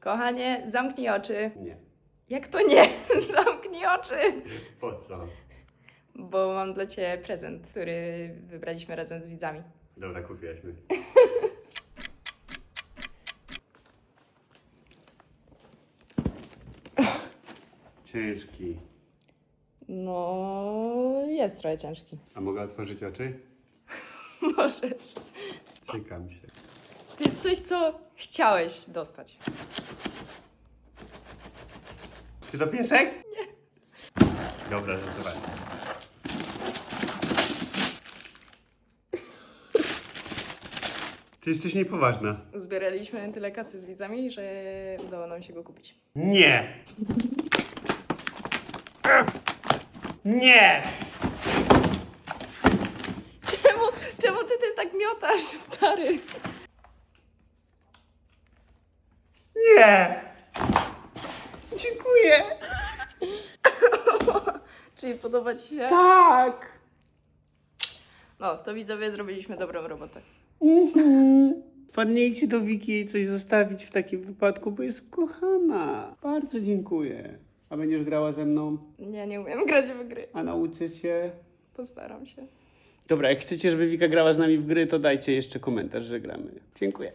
Kochanie, zamknij oczy. Nie. Jak to nie? zamknij oczy! Po co? Bo mam dla Ciebie prezent, który wybraliśmy razem z widzami. Dobra, kupiłaś mi. Ciężki. No, jest trochę ciężki. A mogę otworzyć oczy? Możesz. Cykam się. To jest coś, co chciałeś dostać. Czy to piesek? Nie. Dobra, żartowałem. Ty jesteś niepoważna. Uzbieraliśmy tyle kasy z widzami, że udało nam się go kupić. Nie! Nie! Czemu, czemu ty tym tak miotasz, stary? Nie! Dziękuję! Czyli podoba ci się? Tak! No, to widzowie zrobiliśmy dobrą robotę. Mhm. Wpadnijcie do Wiki jej coś zostawić w takim wypadku, bo jest kochana. Bardzo dziękuję. A będziesz grała ze mną? Ja nie umiem grać w gry. A nauczy się? Postaram się. Dobra, jak chcecie, żeby Wika grała z nami w gry, to dajcie jeszcze komentarz, że gramy. Dziękuję.